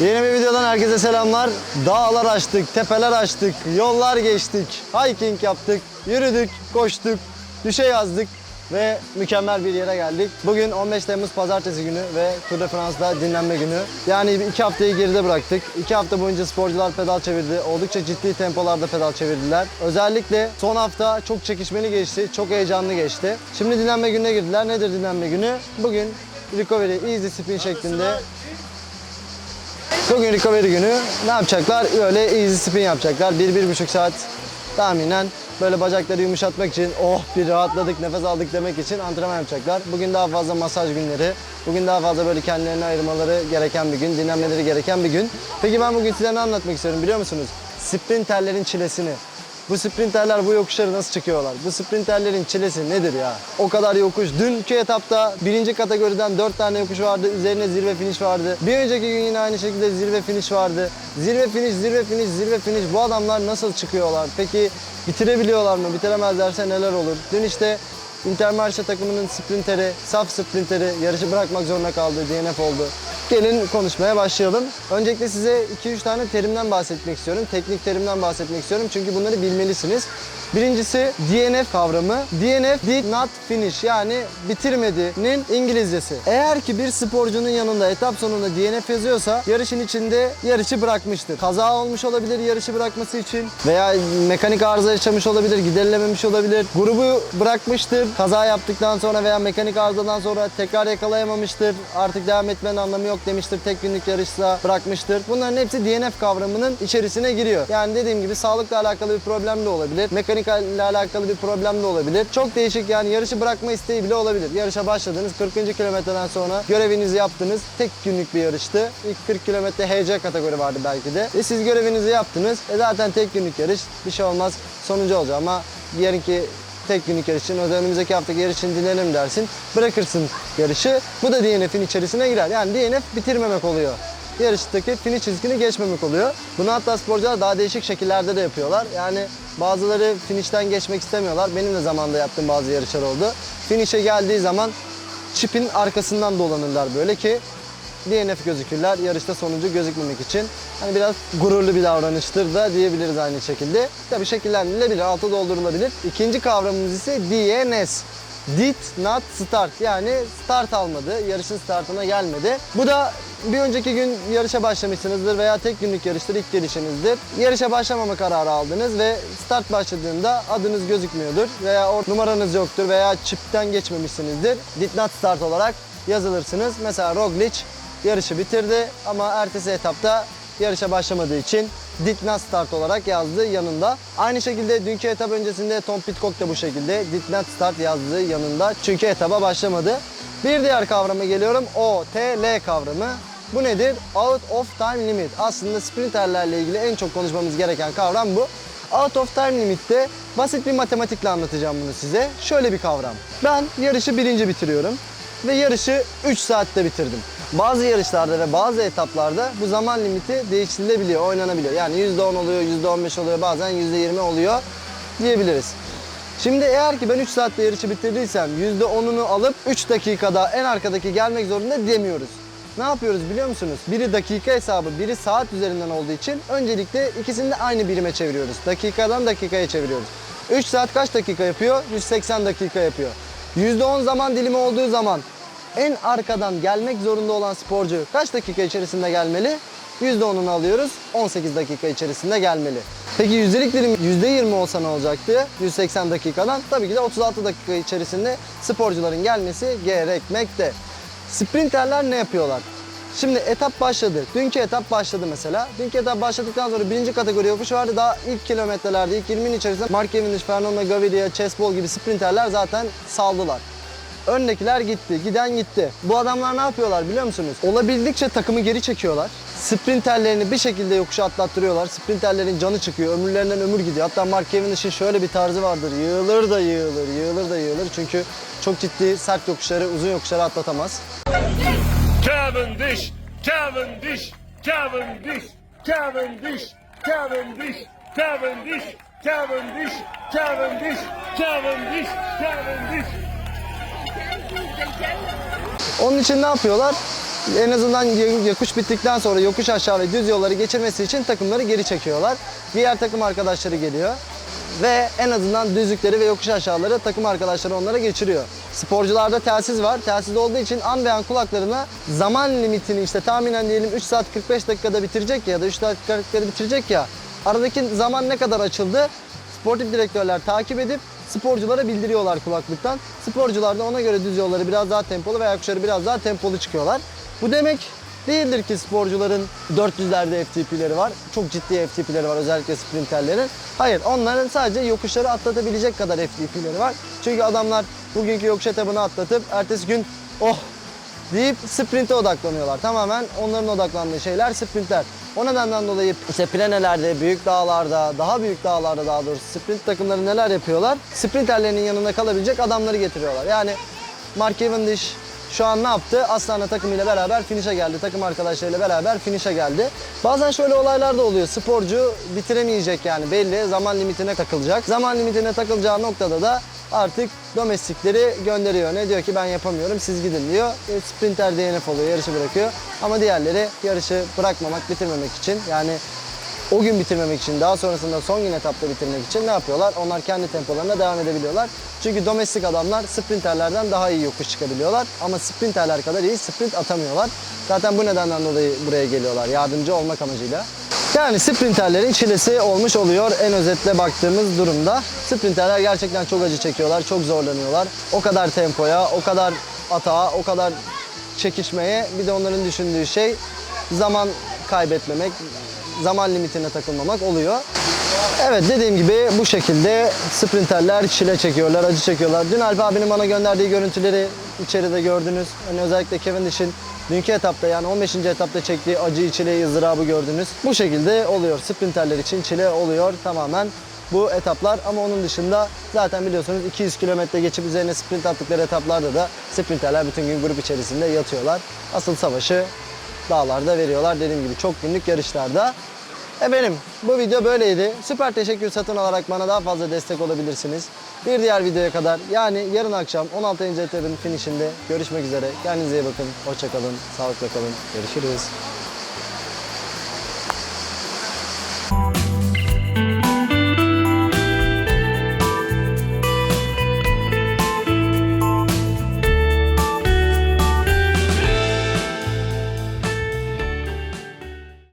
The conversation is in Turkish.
Yeni bir videodan herkese selamlar. Dağlar açtık, tepeler açtık, yollar geçtik, hiking yaptık, yürüdük, koştuk, düşe yazdık ve mükemmel bir yere geldik. Bugün 15 Temmuz Pazartesi günü ve Tour de France'da dinlenme günü. Yani iki haftayı geride bıraktık. İki hafta boyunca sporcular pedal çevirdi. Oldukça ciddi tempolarda pedal çevirdiler. Özellikle son hafta çok çekişmeli geçti, çok heyecanlı geçti. Şimdi dinlenme gününe girdiler. Nedir dinlenme günü? Bugün recovery, easy spin şeklinde Bugün recovery günü ne yapacaklar? Böyle easy spin yapacaklar. 1-1,5 saat tahminen böyle bacakları yumuşatmak için oh bir rahatladık nefes aldık demek için antrenman yapacaklar. Bugün daha fazla masaj günleri. Bugün daha fazla böyle kendilerini ayırmaları gereken bir gün, dinlenmeleri gereken bir gün. Peki ben bugün size ne anlatmak istiyorum biliyor musunuz? Sprinterlerin çilesini. Bu sprinterler bu yokuşları nasıl çıkıyorlar? Bu sprinterlerin çilesi nedir ya? O kadar yokuş. Dünkü etapta birinci kategoriden 4 tane yokuş vardı. Üzerine zirve finish vardı. Bir önceki gün yine aynı şekilde zirve finish vardı. Zirve finish, zirve finish, zirve finish. Bu adamlar nasıl çıkıyorlar? Peki bitirebiliyorlar mı? Bitiremezlerse neler olur? Dün işte Intermarché takımının sprinteri, saf sprinteri yarışı bırakmak zorunda kaldı. DNF oldu. Gelin konuşmaya başlayalım. Öncelikle size 2-3 tane terimden bahsetmek istiyorum. Teknik terimden bahsetmek istiyorum çünkü bunları bilmelisiniz. Birincisi DNF kavramı. DNF did not finish yani bitirmedi'nin İngilizcesi. Eğer ki bir sporcunun yanında etap sonunda DNF yazıyorsa yarışın içinde yarışı bırakmıştır. Kaza olmuş olabilir yarışı bırakması için veya mekanik arıza yaşamış olabilir, giderilememiş olabilir. Grubu bırakmıştır. Kaza yaptıktan sonra veya mekanik arızadan sonra tekrar yakalayamamıştır. Artık devam etmenin anlamı yok demiştir. Tek günlük yarışsa bırakmıştır. Bunların hepsi DNF kavramının içerisine giriyor. Yani dediğim gibi sağlıkla alakalı bir problem de olabilir. Mekanik ile alakalı bir problem de olabilir. Çok değişik yani yarışı bırakma isteği bile olabilir. Yarışa başladınız 40. kilometreden sonra görevinizi yaptınız. Tek günlük bir yarıştı. İlk 40 kilometre HC kategori vardı belki de. E siz görevinizi yaptınız. E zaten tek günlük yarış. Bir şey olmaz. Sonuncu olacak ama yarınki tek günlük yarış için, önümüzdeki haftaki yarış için dinlenim dersin. Bırakırsın yarışı. Bu da DNF'in içerisine girer. Yani DNF bitirmemek oluyor. Yarıştaki finish çizgini geçmemek oluyor. Bunu hatta sporcular daha değişik şekillerde de yapıyorlar. Yani bazıları finishten geçmek istemiyorlar. Benim de zamanında yaptığım bazı yarışlar oldu. Finish'e geldiği zaman çipin arkasından dolanırlar böyle ki DNF gözükürler yarışta sonuncu gözükmemek için. Hani biraz gururlu bir davranıştır da diyebiliriz aynı şekilde. Tabii şekillendirilebilir, altı doldurulabilir. İkinci kavramımız ise DNS. Did not start yani start almadı, yarışın startına gelmedi. Bu da bir önceki gün yarışa başlamışsınızdır veya tek günlük yarıştır ilk gelişinizdir. Yarışa başlamama kararı aldınız ve start başladığında adınız gözükmüyordur veya or numaranız yoktur veya çipten geçmemişsinizdir. Did not start olarak yazılırsınız. Mesela Roglic yarışı bitirdi ama ertesi etapta yarışa başlamadığı için did not start olarak yazdı yanında. Aynı şekilde dünkü etap öncesinde Tom Pitcock da bu şekilde did not start yazdı yanında. Çünkü etaba başlamadı. Bir diğer kavrama geliyorum. OTL kavramı. Bu nedir? Out of time limit. Aslında sprinterlerle ilgili en çok konuşmamız gereken kavram bu. Out of time limit'te basit bir matematikle anlatacağım bunu size. Şöyle bir kavram. Ben yarışı birinci bitiriyorum ve yarışı 3 saatte bitirdim. Bazı yarışlarda ve bazı etaplarda bu zaman limiti değiştirilebiliyor, oynanabiliyor. Yani %10 oluyor, %15 oluyor, bazen %20 oluyor diyebiliriz. Şimdi eğer ki ben 3 saatte yarışı bitirdiysem %10'unu alıp 3 dakikada en arkadaki gelmek zorunda demiyoruz. Ne yapıyoruz biliyor musunuz? Biri dakika hesabı, biri saat üzerinden olduğu için öncelikle ikisini de aynı birime çeviriyoruz. Dakikadan dakikaya çeviriyoruz. 3 saat kaç dakika yapıyor? 180 dakika yapıyor. %10 zaman dilimi olduğu zaman en arkadan gelmek zorunda olan sporcu kaç dakika içerisinde gelmeli? %10'unu alıyoruz. 18 dakika içerisinde gelmeli. Peki yüzdelik dilim %20 olsa ne olacaktı? 180 dakikadan tabii ki de 36 dakika içerisinde sporcuların gelmesi gerekmekte. Sprinterler ne yapıyorlar? Şimdi etap başladı. Dünkü etap başladı mesela. Dünkü etap başladıktan sonra birinci kategori yokuş vardı. Daha ilk kilometrelerde, ilk 20'nin içerisinde Mark Cavendish, Fernando Gaviria, Chesbol gibi sprinterler zaten saldılar. Öndekiler gitti, giden gitti. Bu adamlar ne yapıyorlar biliyor musunuz? Olabildikçe takımı geri çekiyorlar. Sprinterlerini bir şekilde yokuşa atlattırıyorlar. Sprinterlerin canı çıkıyor, ömürlerinden ömür gidiyor. Hatta Mark Cavendish'in şöyle bir tarzı vardır. Yığılır da yığılır, yığılır da yığılır. Çünkü çok ciddi sert yokuşları, uzun yokuşları atlatamaz. Cavendish, Cavendish, Cavendish, Cavendish, Cavendish, Cavendish, Cavendish, Cavendish, Cavendish, Cavendish. Onun için ne yapıyorlar? En azından yokuş bittikten sonra yokuş aşağı ve düz yolları geçirmesi için takımları geri çekiyorlar. Diğer takım arkadaşları geliyor ve en azından düzlükleri ve yokuş aşağıları takım arkadaşları onlara geçiriyor. Sporcularda telsiz var. Telsiz olduğu için an ve an kulaklarına zaman limitini işte tahminen diyelim 3 saat 45 dakikada bitirecek ya da 3 saat 40 dakikada bitirecek ya. Aradaki zaman ne kadar açıldı? Sportif direktörler takip edip sporculara bildiriyorlar kulaklıktan. Sporcular da ona göre düz yolları biraz daha tempolu veya yokuşları biraz daha tempolu çıkıyorlar. Bu demek değildir ki sporcuların 400'lerde FTP'leri var. Çok ciddi FTP'leri var özellikle sprinterlerin. Hayır onların sadece yokuşları atlatabilecek kadar FTP'leri var. Çünkü adamlar bugünkü yokuş etabını atlatıp ertesi gün oh deyip sprinte odaklanıyorlar. Tamamen onların odaklandığı şeyler sprintler. O nedenden dolayı işte Pireneler'de, büyük dağlarda, daha büyük dağlarda daha doğrusu sprint takımları neler yapıyorlar? Sprinterlerinin yanında kalabilecek adamları getiriyorlar. Yani Mark Cavendish şu an ne yaptı? Astana takımıyla beraber finish'e geldi. Takım arkadaşlarıyla beraber finish'e geldi. Bazen şöyle olaylar da oluyor. Sporcu bitiremeyecek yani belli zaman limitine takılacak. Zaman limitine takılacağı noktada da artık domestikleri gönderiyor. Ne diyor ki ben yapamıyorum siz gidin diyor. E, sprinter DNF oluyor yarışı bırakıyor. Ama diğerleri yarışı bırakmamak bitirmemek için yani o gün bitirmemek için daha sonrasında son gün etapta bitirmek için ne yapıyorlar? Onlar kendi tempolarına devam edebiliyorlar. Çünkü domestik adamlar sprinterlerden daha iyi yokuş çıkabiliyorlar. Ama sprinterler kadar iyi sprint atamıyorlar. Zaten bu nedenden dolayı buraya geliyorlar yardımcı olmak amacıyla. Yani sprinterlerin çilesi olmuş oluyor en özetle baktığımız durumda. Sprinterler gerçekten çok acı çekiyorlar, çok zorlanıyorlar. O kadar tempoya, o kadar atağa, o kadar çekişmeye bir de onların düşündüğü şey zaman kaybetmemek, zaman limitine takılmamak oluyor. Evet dediğim gibi bu şekilde sprinterler çile çekiyorlar, acı çekiyorlar. Dün Alp abinin bana gönderdiği görüntüleri içeride gördünüz. Hani özellikle Cavendish'in dünkü etapta yani 15. etapta çektiği acıyı, çileyi, ızdırabı gördünüz. Bu şekilde oluyor. Sprinterler için çile oluyor tamamen bu etaplar ama onun dışında zaten biliyorsunuz 200 kilometre geçip üzerine sprint attıkları etaplarda da sprinterler bütün gün grup içerisinde yatıyorlar. Asıl savaşı dağlarda veriyorlar dediğim gibi çok günlük yarışlarda. Efendim bu video böyleydi. Süper teşekkür satın alarak bana daha fazla destek olabilirsiniz. Bir diğer videoya kadar yani yarın akşam 16. etapın finişinde görüşmek üzere. Kendinize iyi bakın. Hoşçakalın. Sağlıkla kalın. Görüşürüz.